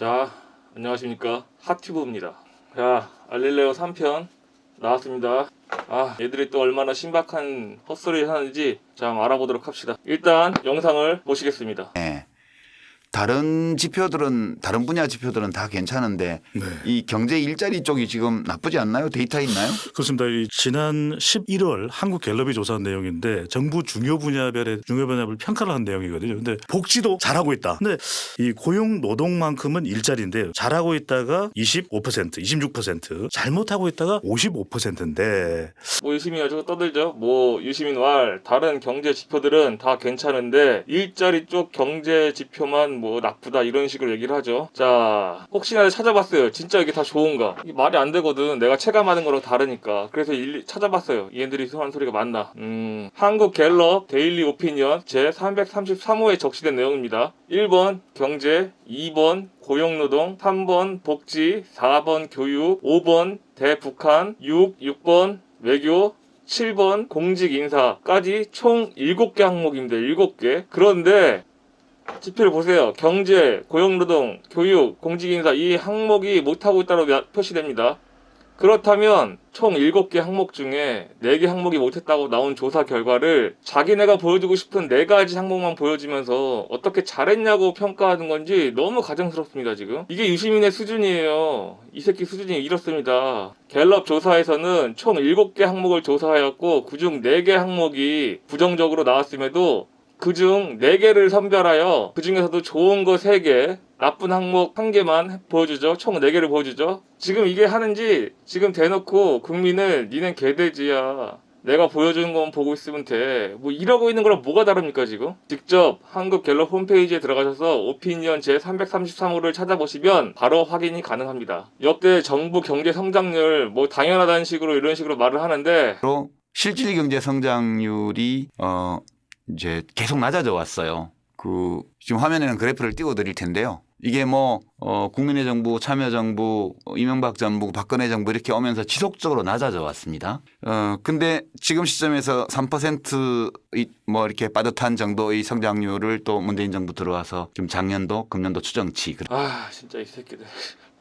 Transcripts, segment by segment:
자, 안녕하십니까. 핫튜브입니다. 자, 알릴레오 3편 나왔습니다. 아, 얘들이 또 얼마나 신박한 헛소리를 하는지 자, 한번 알아보도록 합시다. 일단 영상을 보시겠습니다. 예. 다른 지표들은 다른 분야 지표들은 다 괜찮은데 네. 이 경제 일자리 쪽이 지금 나쁘지 않나요? 데이터 있나요? 그렇습니다. 이 지난 11월 한국 갤럽이 조사한 내용인데 정부 중요 분야별의 중요 분야별 평가를 한 내용이거든요. 근데 복지도 잘하고 있다. 근데 이 고용 노동만큼은 일자리인데 잘하고 있다가 25%, 26%, 잘못하고 있다가 55%인데 뭐 유시민 가지고 떠들죠. 뭐 유시민 왈 다른 경제 지표들은 다 괜찮은데 일자리 쪽 경제 지표만 뭐 나쁘다 이런 식으로 얘기를 하죠. 자, 혹시나 찾아봤어요. 진짜 이게 다 좋은가? 이게 말이 안 되거든. 내가 체감하는 거랑 다르니까. 그래서 일일이 찾아봤어요. 얘네들이 하는 소리가 맞나? 음, 한국 갤럽 데일리 오피니언 제 333호에 적시된 내용입니다. 1번 경제, 2번 고용노동, 3번 복지, 4번 교육, 5번 대북한, 6, 6번 외교, 7번 공직 인사까지 총 7개 항목입니다. 7개. 그런데 지표를 보세요. 경제, 고용노동, 교육, 공직인사 이 항목이 못하고 있다고 며- 표시됩니다. 그렇다면 총 7개 항목 중에 4개 항목이 못했다고 나온 조사 결과를 자기네가 보여주고 싶은 4가지 항목만 보여주면서 어떻게 잘했냐고 평가하는 건지 너무 가정스럽습니다, 지금. 이게 유시민의 수준이에요. 이 새끼 수준이 이렇습니다. 갤럽 조사에서는 총 7개 항목을 조사하였고 그중 4개 항목이 부정적으로 나왔음에도 그중 4개를 선별하여 그 중에서도 좋은 거 3개, 나쁜 항목 1개만 보여주죠. 총 4개를 보여주죠. 지금 이게 하는지 지금 대놓고 국민을 니넨 개돼지야. 내가 보여주는 것만 보고 있으면 돼. 뭐 이러고 있는 거랑 뭐가 다릅니까 지금? 직접 한국 갤럽 홈페이지에 들어가셔서 오피니언 제 333호를 찾아보시면 바로 확인이 가능합니다. 역대 정부 경제 성장률 뭐 당연하다는 식으로 이런 식으로 말을 하는데 로 실질 경제 성장률이 어 이제 계속 낮아져 왔어요. 그 지금 화면에는 그래프를 띄워 드릴 텐데요. 이게 뭐 어, 국민의 정부, 참여 정부, 어, 이명박 정부, 박근혜 정부 이렇게 오면서 지속적으로 낮아져 왔습니다. 어 근데 지금 시점에서 3%뭐 이렇게 빠듯한 정도의 성장률을 또 문재인 정부 들어와서 좀 작년도, 금년도 추정치 아 진짜 이 새끼들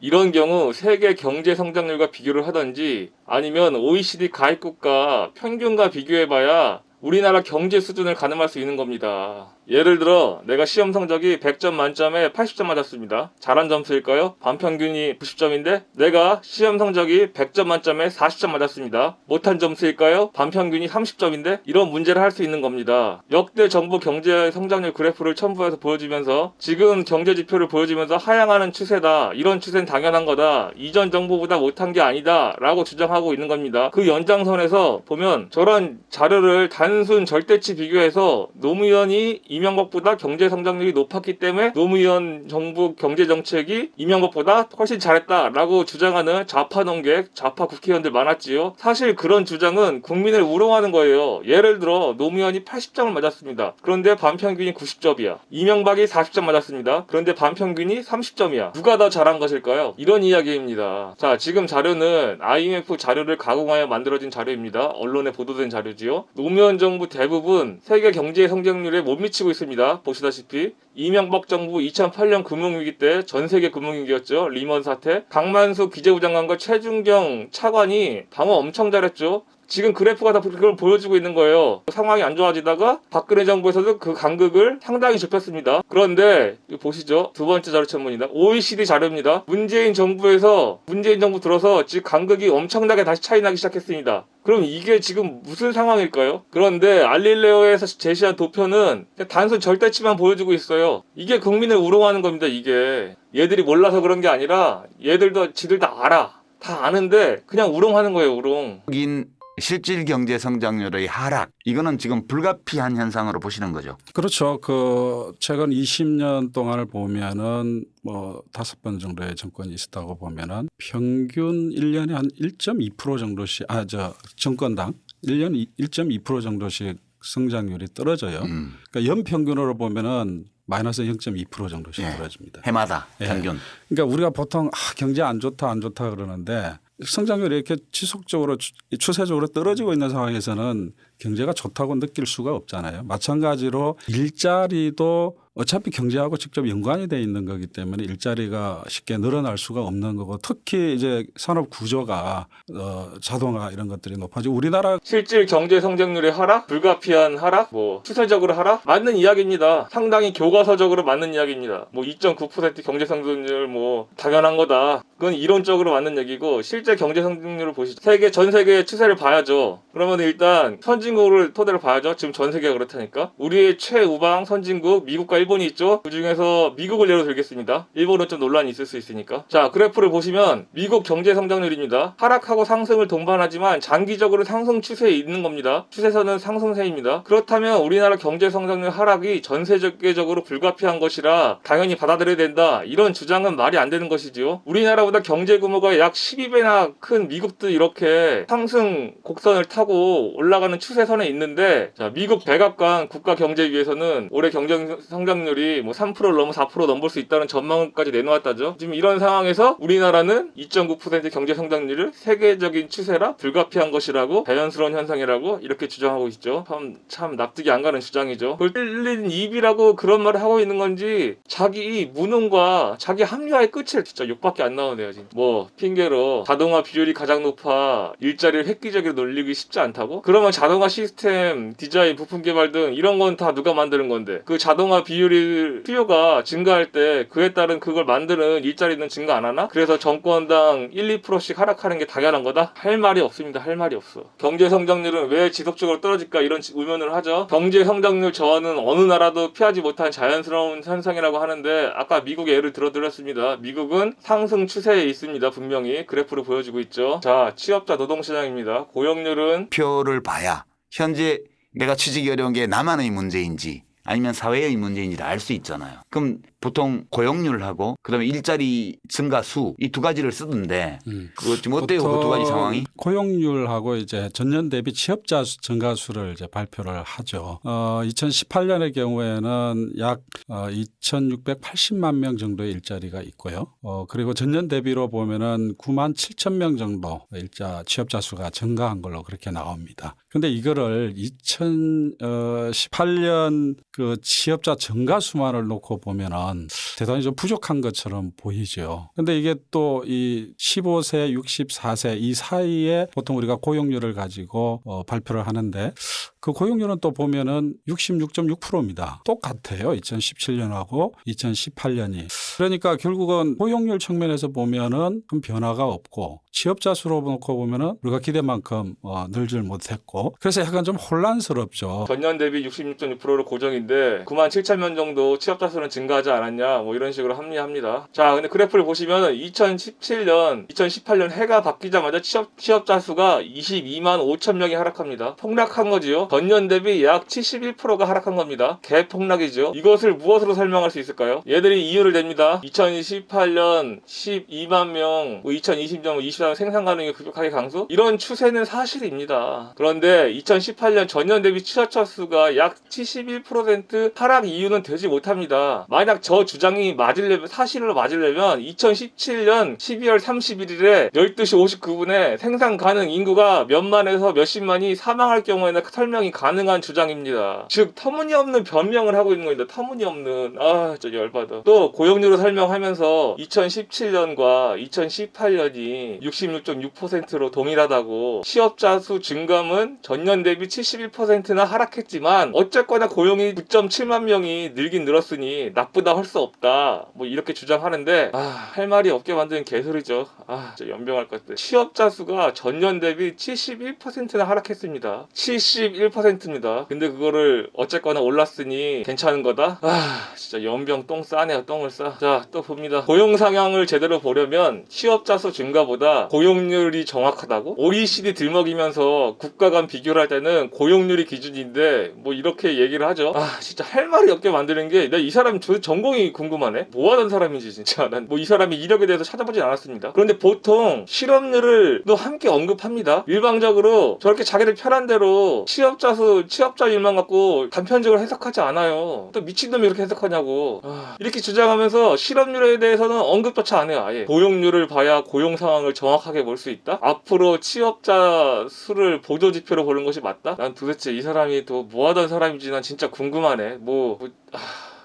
이런 경우 세계 경제 성장률과 비교를 하든지 아니면 OECD 가입국가 평균과 비교해봐야 우리나라 경제 수준을 가늠할 수 있는 겁니다. 예를 들어 내가 시험 성적이 100점 만점에 80점 맞았습니다. 잘한 점수일까요? 반평균이 90점인데 내가 시험 성적이 100점 만점에 40점 맞았습니다. 못한 점수일까요? 반평균이 30점인데 이런 문제를 할 수 있는 겁니다. 역대 정부 경제 성장률 그래프를 첨부해서 보여주면서 지금 경제 지표를 보여주면서 하향하는 추세다. 이런 추세는 당연한 거다. 이전 정부보다 못한 게 아니다. 라고 주장하고 있는 겁니다. 그 연장선에서 보면 저런 자료를 단순 절대치 비교해서 노무현이 이명박보다 경제 성장률이 높았기 때문에 노무현 정부 경제 정책이 이명박보다 훨씬 잘했다라고 주장하는 좌파 농객, 좌파 국회의원들 많았지요. 사실 그런 주장은 국민을 우롱하는 거예요. 예를 들어 노무현이 80점을 맞았습니다. 그런데 반평균이 90점이야. 이명박이 40점 맞았습니다. 그런데 반평균이 30점이야. 누가 더 잘한 것일까요? 이런 이야기입니다. 자, 지금 자료는 IMF 자료를 가공하여 만들어진 자료입니다. 언론에 보도된 자료지요. 노무현 정부 대부분 세계 경제 성장률에 못 미치고 있습니다. 보시다시피 이명박 정부 2008년 금융위기 때 전 세계 금융위기였죠. 리먼 사태. 강만수 기재부 장관과 최준경 차관이 방어 엄청 잘했죠. 지금 그래프가 다 그걸 보여주고 있는 거예요. 상황이 안 좋아지다가 박근혜 정부에서도 그 간극을 상당히 좁혔습니다. 그런데 보시죠. 두 번째 자료 천문이다. OECD 자료입니다. 문재인 정부에서 문재인 정부 들어서 지금 간극이 엄청나게 다시 차이 나기 시작했습니다. 그럼 이게 지금 무슨 상황일까요? 그런데 알릴레오에서 제시한 도표는 단순 절대치만 보여주고 있어요. 이게 국민을 우롱하는 겁니다. 이게 얘들이 몰라서 그런 게 아니라 얘들도 지들 다 알아. 다 아는데 그냥 우롱하는 거예요. 우롱. 인 실질 경제 성장률의 하락 이거는 지금 불가피한 현상으로 보시는 거죠. 그렇죠. 그 최근 20년 동안을 보면은 뭐 다섯 번 정도의 정권이 있었다고 보면은 평균 1년에 한 1.2% 정도씩 아 저 정권당 1년 1.2% 정도씩 성장률이 떨어져요. 음. 그러니까 연평균으로 보면은 마이너스 0.2% 정도씩 예. 떨어집니다. 해마다 예. 평균. 그러니까 우리가 보통 아, 경제 안 좋다 안 좋다 그러는데 성장률이 이렇게 지속적으로 추- 추세적으로 떨어지고 있는 상황에서는 경제가 좋다고 느낄 수가 없잖아요. 마찬가지로 일자리도 어차피 경제하고 직접 연관이 돼 있는 거기 때문에 일자리가 쉽게 늘어날 수가 없는 거고 특히 이제 산업 구조가 어, 자동화 이런 것들이 높아지고 우리나라 실질 경제 성장률의 하락, 불가피한 하락, 뭐 추세적으로 하락 맞는 이야기입니다. 상당히 교과서적으로 맞는 이야기입니다. 뭐 2.9% 경제 성장률 뭐 당연한 거다. 그건 이론적으로 맞는 얘기고 실제 경제 성장률을 보시죠. 세계 전 세계의 추세를 봐야죠. 그러면 일단 선진 국을 토대로 봐야죠. 지금 전 세계가 그렇다니까. 우리의 최우방 선진국 미국과 일본이 있죠. 그 중에서 미국을 예로 들겠습니다. 일본은 좀 논란이 있을 수 있으니까. 자 그래프를 보시면 미국 경제 성장률입니다. 하락하고 상승을 동반하지만 장기적으로 상승 추세에 있는 겁니다. 추세선은 상승세입니다. 그렇다면 우리나라 경제 성장률 하락이 전 세계적으로 불가피한 것이라 당연히 받아들여야 된다. 이런 주장은 말이 안 되는 것이지요. 우리나라보다 경제 규모가 약 12배나 큰 미국도 이렇게 상승 곡선을 타고 올라가는 추세 선에 있는데 자, 미국 백악관 국가 경제위에서는 올해 경제 성장률이 뭐 3%를 넘어 4% 넘을 수 있다는 전망까지 내놓았다죠. 지금 이런 상황에서 우리나라는 2.9% 경제 성장률을 세계적인 추세라 불가피한 것이라고 자연스러운 현상이라고 이렇게 주장하고 있죠. 참, 참 납득이 안 가는 주장이죠. 그걸 뚫린 입이라고 그런 말을 하고 있는 건지 자기 무능과 자기 합리화의 끝을 진짜 욕밖에 안 나오네요. 지금. 뭐 핑계로 자동화 비율이 가장 높아 일자리를 획기적으로 놀리기 쉽지 않다고? 그러면 자동화 시스템, 디자인, 부품 개발 등 이런 건 다 누가 만드는 건데 그 자동화 비율이 수요가 증가할 때 그에 따른 그걸 만드는 일자리는 증가 안 하나? 그래서 정권당 1, 2%씩 하락하는 게 당연한 거다? 할 말이 없습니다. 할 말이 없어. 경제 성장률은 왜 지속적으로 떨어질까 이런 의문을 하죠. 경제 성장률 저하는 어느 나라도 피하지 못한 자연스러운 현상이라고 하는데 아까 미국 예를 들어드렸습니다. 미국은 상승 추세에 있습니다. 분명히 그래프로 보여주고 있죠. 자, 취업자 노동시장입니다. 고용률은 표를 봐야 현재 내가 취직이 어려운 게 나만의 문제인지 아니면 사회의 문제인지를 알 수 있잖아요. 그럼 보통 고용률하고 그다음에 일자리 증가 수 이 두 가지를 쓰던데 음. 그거 지금 어때요? 그 두 가지 상황이? 고용률하고 이제 전년 대비 취업자 수 증가 수를 이제 발표를 하죠. 어, 2018년의 경우에는 약 어, 2,680만 명 정도의 일자리가 있고요. 어, 그리고 전년 대비로 보면은 9만 7천 명 정도 일자 취업자 수가 증가한 걸로 그렇게 나옵니다. 근데 이거를 2018년 그 취업자 증가 수만을 놓고 보면은 대단히 좀 부족한 것처럼 보이죠. 근데 이게 또 이 15세, 64세 이 사이에 보통 우리가 고용률을 가지고 어, 발표를 하는데 그 고용률은 또 보면은 66.6%입니다. 똑같아요. 2017년하고 2018년이. 그러니까 결국은 고용률 측면에서 보면은 큰 변화가 없고 취업자 수로 놓고 보면은 우리가 기대만큼 어, 늘질 못했고 그래서 약간 좀 혼란스럽죠. 전년 대비 66.6%로 고정 인데 9만 7천 명 정도 취업자 수는 증가하지 않았냐 뭐 이런 식으로 합리합니다. 자, 근데 그래프를 보시면 2017년, 2018년 해가 바뀌자마자 취업 취업자 수가 22만 5천 명이 하락합니다. 폭락한 거지요. 전년 대비 약 71%가 하락한 겁니다. 개폭락이죠. 이것을 무엇으로 설명할 수 있을까요? 얘들이 이유를 냅니다. 2018년 12만 명, 뭐 2020년 24년 생산 가능이 급격하게 강수? 이런 추세는 사실입니다. 그런데 2018년 전년 대비 취업자 수가 약 71% 하락 이유는 되지 못합니다. 만약 저 주장이 맞으려면 사실로 맞으려면 2017년 12월 31일에 12시 59분에 생산 가능 인구가 몇만에서 몇십만이 사망할 경우에는 설명이 가능한 주장입니다. 즉 터무니없는 변명을 하고 있는 겁니다. 터무니없는 아 진짜 열받아. 또 고용률을 설명하면서 2017년과 2018년이 66.6%로 동일하다고 취업자 수 증감은 전년 대비 71%나 하락했지만 어쨌거나 고용이 9.7만 명이 늘긴 늘었으니 나쁘다 할 수 없다. 뭐 이렇게 주장하는데 아, 할 말이 없게 만드는 개소리죠. 아, 진짜 연병할 것 같아. 취업자 수가 전년 대비 71%나 하락했습니다. 71%입니다. 근데 그거를 어쨌거나 올랐으니 괜찮은 거다? 아, 진짜 연병 똥 싸네요. 똥을 싸. 자, 또 봅니다. 고용 상향을 제대로 보려면 취업자 수 증가보다 고용률이 정확하다고? OECD 들먹이면서 국가 간 비교를 할 때는 고용률이 기준인데 뭐 이렇게 얘기를 하죠. 아, 진짜 할 말이 없게 만드는 게 나 이 사람 저 전공 전공이 궁금하네. 뭐 하던 사람인지 진짜 난 뭐 이 사람의 이력에 대해서 찾아보진 않았습니다. 그런데 보통 실업률을 또 함께 언급합니다. 일방적으로 저렇게 자기들 편한 대로 취업자 수 취업자 일만 갖고 단편적으로 해석하지 않아요. 또 미친놈이 이렇게 해석하냐고. 아, 이렇게 주장하면서 실업률에 대해서는 언급조차 안 해요. 아예 고용률을 봐야 고용 상황을 정확하게 볼 수 있다. 앞으로 취업자 수를 보조 지표로 보는 것이 맞다. 난 도대체 이 사람이 또 뭐 하던 사람인지 난 진짜 궁금 하네. 뭐, 뭐 아,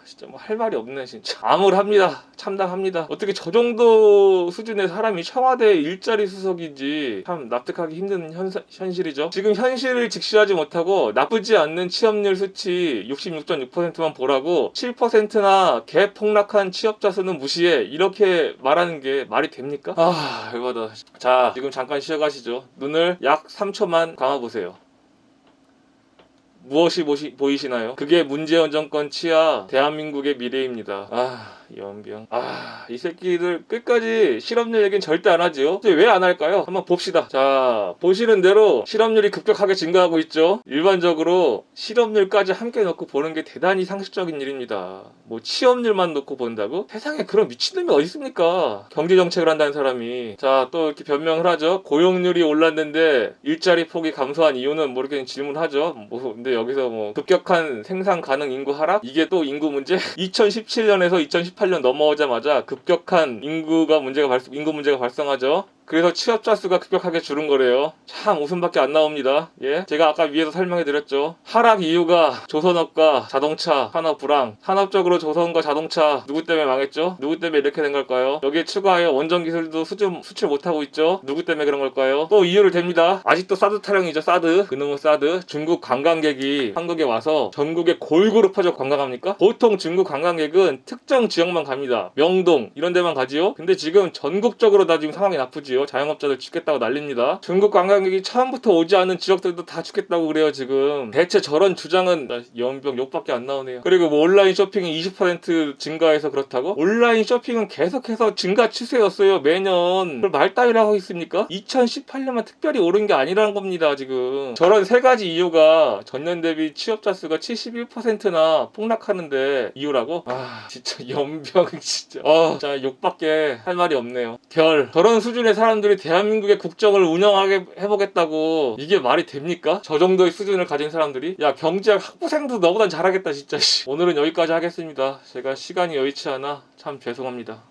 진짜 뭐 할 말이 없네 진짜. 암울합니다. 참담합니다. 어떻게 저 정도 수준의 사람이 청와대 일자리 수석인지 참 납득하기 힘든 현, 현실이죠. 지금 현실을 직시하지 못하고 나쁘지 않는 취업률 수치 66.6%만 보라고 7%나 개폭락한 취업자 수는 무시해. 이렇게 말하는 게 말이 됩니까? 아 열받아. 자 지금 잠깐 쉬어가시죠. 눈을 약 3초만 감아보세요 무엇이 보시, 보이시나요? 그게 문재인 정권 치하 대한민국의 미래입니다. 아, 연병. 아, 이 새끼들 끝까지 실업률 얘기는 절대 안 하지요? 왜 안 할까요? 한번 봅시다. 자, 보시는 대로 실업률이 급격하게 증가하고 있죠? 일반적으로 실업률까지 함께 놓고 보는 게 대단히 상식적인 일입니다. 뭐 취업률만 놓고 본다고? 세상에 그런 미친놈이 어디 있습니까? 경제 정책을 한다는 사람이. 자, 또 이렇게 변명을 하죠. 고용률이 올랐는데 일자리 폭이 감소한 이유는 모르겠는 질문하죠. 뭐, 근데 여기서 뭐 급격한 생산 가능 인구 하락? 이게 또 인구 문제? 2017년에서 2018년 넘어오자마자 급격한 인구가 문제가 발생, 인구 문제가 발생하죠. 그래서 취업자 수가 급격하게 줄은 거래요. 참 웃음밖에 안 나옵니다. 예, 제가 아까 위에서 설명해 드렸죠. 하락 이유가 조선업과 자동차 산업 불황. 산업적으로 조선과 자동차 누구 때문에 망했죠? 누구 때문에 이렇게 된 걸까요? 여기에 추가하여 원전 기술도 수출, 수출 못하고 있죠. 누구 때문에 그런 걸까요? 또 이유를 댑니다. 아직도 사드 타령이죠. 사드. 그놈의 사드. 중국 관광객이 한국에 와서 전국에 골고루 퍼져 관광합니까? 보통 중국 관광객은 특정 지역만 갑니다. 명동 이런 데만 가지요. 근데 지금 전국적으로 다 지금 상황이 나쁘지요. 자영업자들 죽겠다고 난립니다. 중국 관광객이 처음부터 오지 않은 지역들도 다 죽겠다고 그래요 지금. 대체 저런 주장은 나 연병 욕밖에 안 나오네요. 그리고 뭐 온라인 쇼핑이 20% 증가해서 그렇다고? 온라인 쇼핑은 계속해서 증가 추세였어요 매년. 그걸 말 따위로 하고 있습니까? 2018년만 특별히 오른 게 아니라는 겁니다 지금. 저런 세 가지 이유가 전년 대비 취업자 수가 71%나 폭락하는데 이유라고? 아 진짜 연병 진짜. 어, 자 욕밖에 할 말이 없네요. 결 저런 수준의 사람 들이 대한민국의 국정을 운영하게 해보겠다고 이게 말이 됩니까? 저 정도의 수준을 가진 사람들이 야 경제학 학부생도 너보단 잘하겠다 진짜. 씨. 오늘은 여기까지 하겠습니다. 제가 시간이 여의치 않아 참 죄송합니다.